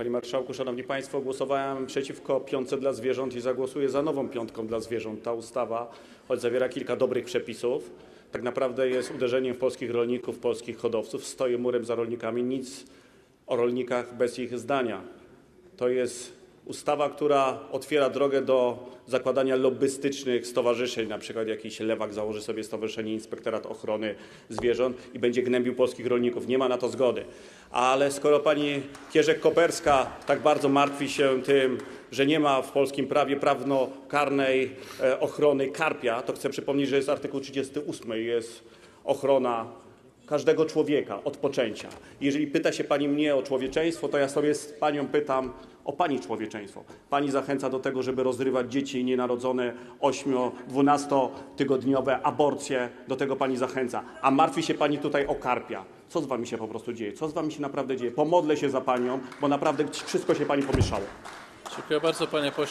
Panie Marszałku, Szanowni Państwo, głosowałem przeciwko piątce dla zwierząt i zagłosuję za nową piątką dla zwierząt. Ta ustawa, choć zawiera kilka dobrych przepisów, tak naprawdę jest uderzeniem w polskich rolników, polskich hodowców, stoi murem za rolnikami, nic o rolnikach bez ich zdania. To jest ustawa, która otwiera drogę do zakładania lobbystycznych stowarzyszeń, na przykład jakiś lewak założy sobie stowarzyszenie Inspektorat Ochrony Zwierząt i będzie gnębił polskich rolników. Nie ma na to zgody. Ale skoro pani Kierzek-Koperska tak bardzo martwi się tym, że nie ma w polskim prawie prawnokarnej e, ochrony karpia, to chcę przypomnieć, że jest artykuł 38, jest ochrona każdego człowieka od poczęcia. Jeżeli pyta się pani mnie o człowieczeństwo, to ja sobie z panią pytam o pani człowieczeństwo. Pani zachęca do tego, żeby rozrywać dzieci nienarodzone 8-12 tygodniowe aborcje, do tego pani zachęca. A martwi się pani tutaj o karpia. Co z wami się po prostu dzieje? Co z wami się naprawdę dzieje? Pomodlę się za panią, bo naprawdę wszystko się pani pomieszało. Dziękuję bardzo, panie pośle.